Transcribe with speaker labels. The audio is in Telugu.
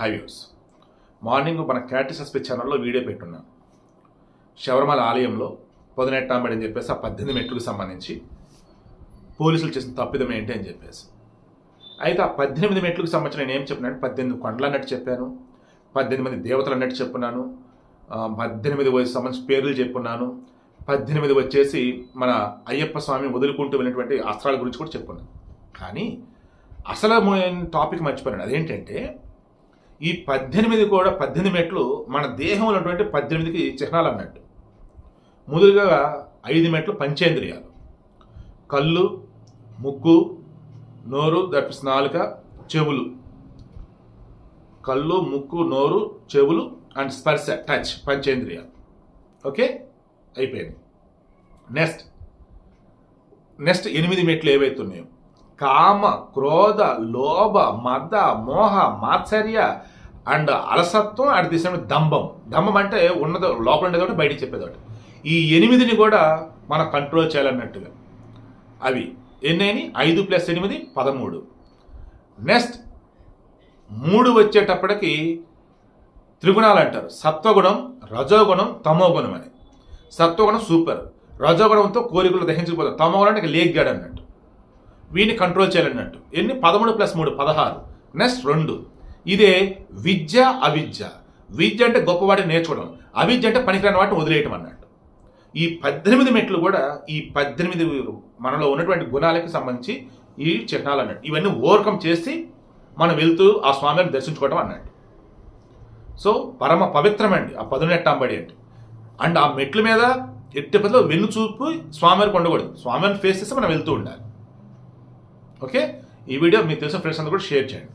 Speaker 1: హైవ్యూస్ మార్నింగ్ మన క్యాటిసస్పి ఛానల్లో వీడియో పెట్టున్నాను శబరిమల ఆలయంలో పొదనెట్టాంబడి అని చెప్పేసి ఆ పద్దెనిమిది మెట్లకు సంబంధించి పోలీసులు చేసిన తప్పిదం ఏంటి అని చెప్పేసి. అయితే ఆ పద్దెనిమిది మెట్లకు సంబంధించిన నేను ఏం చెప్పినాను? పద్దెనిమిది కొండలు అన్నట్టు చెప్పాను. పద్దెనిమిది మంది దేవతలు అన్నట్టు చెప్పున్నాను పద్దెనిమిది వయసు సంబంధించిన పేర్లు చెప్పున్నాను. పద్దెనిమిది వచ్చేసి మన అయ్యప్ప స్వామి వదులుకుంటూ వెళ్ళినటువంటి అస్త్రాల గురించి కూడా చెప్పున్నాను. కానీ అసలు టాపిక్ మర్చిపోయాను అదేంటంటే ఈ పద్దెనిమిది కూడా పద్దెనిమిది మెట్లు మన దేహంలో ఉన్నటువంటి పద్దెనిమిదికి చిహ్నాలు అన్నట్టు. ముందుగా ఐదు మెట్లు పంచేంద్రియాలు. కళ్ళు ముక్కు నోరు దట్ స్నాలుక నాలుక చెవులు. కళ్ళు ముక్కు నోరు చెవులు అండ్ స్పర్శ టచ్ పంచేంద్రియాలు. ఓకే? అయిపోయింది. నెక్స్ట్. నెక్స్ట్ ఎనిమిది మెట్లు ఏవైతే ఉన్నాయో కామ క్రోధ లోభ మద మోహ మాత్సర్య అండ్ అలసత్వం అట్ ది సేమ్ దంభం. దంభం అంటే ఉన్నదో లోపల ఉండేది ఒకటి బయటికి చెప్పేదోటి ఈ ఎనిమిదిని కూడా మనం కంట్రోల్ చేయాలన్నట్టుగా. అవి ఎన్నైని? ఐదు ప్లస్ ఎనిమిది పదమూడు. నెక్స్ట్ మూడు వచ్చేటప్పటికి త్రిగుణాలు అంటారు. సత్వగుణం రజోగుణం తమోగుణం అని. సత్వగుణం సూపర్. రజోగుణంతో కోరికలు దహించకపోతారు తమోగుణం అంటే లేగ్గాడు అన్నట్టు. వీడిని కంట్రోల్ చేయాలన్నట్టు. ఎన్ని? పదమూడు ప్లస్ మూడు పదహారు. నెక్స్ట్ రెండు. ఇదే విద్య అవిద్య. విద్య అంటే గొప్పవాటిని నేర్చుకోవడం. అవిద్య అంటే పనికిరాని వాటిని వదిలేయటం అన్నట్టు. ఈ పద్దెనిమిది మెట్లు కూడా ఈ పద్దెనిమిది మనలో ఉన్నటువంటి గుణాలకి సంబంధించి ఈ చిహ్నాలు అన్నట్టు. ఇవన్నీ ఓవర్కమ్ చేసి మనం వెళ్తూ ఆ స్వామిని దర్శించుకోవడం అన్నట్టు. సో పరమ పవిత్రమండి ఆ పదునెట్టాంబడి అంటే. అండ్ ఆ మెట్ల మీద ఎట్టి పదిలో వెన్ను చూపు స్వామివారికి ఉండకూడదు. స్వామివారిని ఫేస్ చేస్తే మనం వెళ్తూ ఉండాలి. ఓకే? ఈ వీడియో మీకు తెలిసిన ఫ్రెండ్స్ అందరూ కూడా షేర్ చేయండి.